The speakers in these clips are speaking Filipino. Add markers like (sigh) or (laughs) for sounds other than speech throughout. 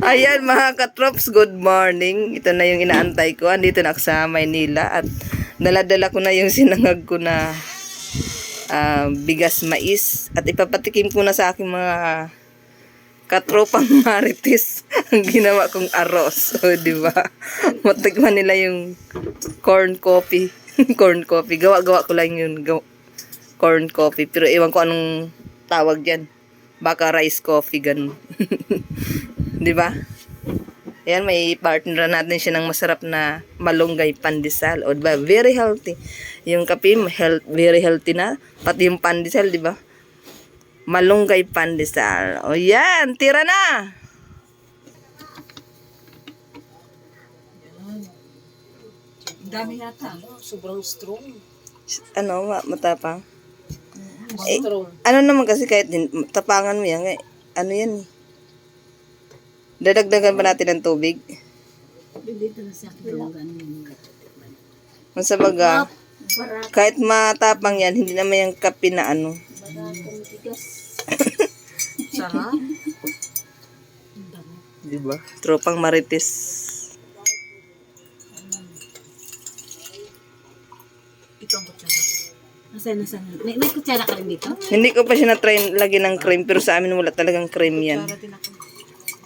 Ayan mga katrops, good morning. Ito na yung inaantay ko. Andito na ako sa Maynila at daladala ko na yung (laughs) sinangag ko na ah, bigas mais at ipapatikim ko na sa aking mga katropang (laughs) marites ang ginawa kong aros. (laughs) O, di ba? Matikman nila yung corn coffee. corn coffee. Gawa-gawa ko lang yun. Gaw- corn coffee. Pero iwan ko anong tawag dyan. Baka rice coffee, ganun. Di ba? Ayan, may partner natin siya ng masarap na malunggay pandesal. O, diba? Very healthy. Yung kape, health, very healthy na. Pati yung pandesal, di ba? Malunggay pandesal. O, yan. Tira na! Dami yata. Sobrang strong. Ano, ma- matapang? Eh, Strong. ano naman kasi kahit din, tapangan mo yan. eh, Ano yan eh. Dadagdagan ba natin ng tubig? Dito na sa akin yung ganun. Kung sa baga, kahit matapang yan, hindi naman yung kape na ano. (laughs) Sarap. Di ba? Tropang marites. Ito ang kutsara. Nasaan, nasaan? May, may kutsara ka rin dito? Hindi ko pa siya na-try lagyan ng cream, pero sa amin wala talagang cream yan.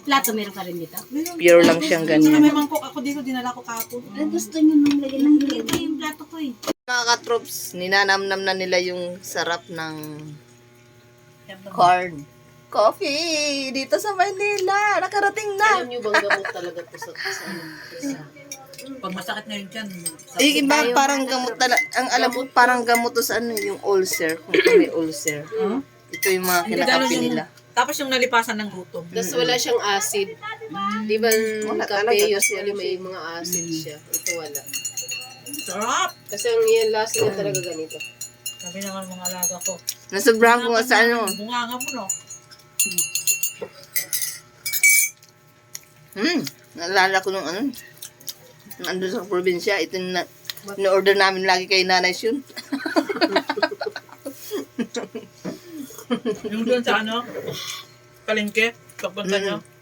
Plato meron ka rin dito? Pure lang siyang ganyan. May mangkok ako dito, dinala ko kapon. Ay, gusto nyo nang lagyan ng Ito yung plato ko eh. Mga katrops, ninanamnam na nila yung sarap ng corn. Coffee! Dito sa Manila! Nakarating na! Alam nyo bang gamot talaga to sa, sa, sa Pag masakit na yun dyan, Eh, iba parang gamot talaga. Ang alam mo, parang gamot to sa ano, yung ulcer. Kung ito may ulcer. Ito yung mga kinakapi nila. Tapos yung nalipasan ng gutom. Tapos wala siyang acid. Di ba Wala kape usually may mga acid siya. Ito wala. Sarap! Kasi ang yan lasa niya talaga ganito. Sabi naman mga alaga ko. Nasobrahan ko nga sa ano. Bunganga mo, no? Hmm, naalala ko nung ano. Nandun sa probinsya, ito yung na, na-order namin lagi kay Nanay Shun. (laughs) Yung doon sa ano, palengke, pagpunta nyo.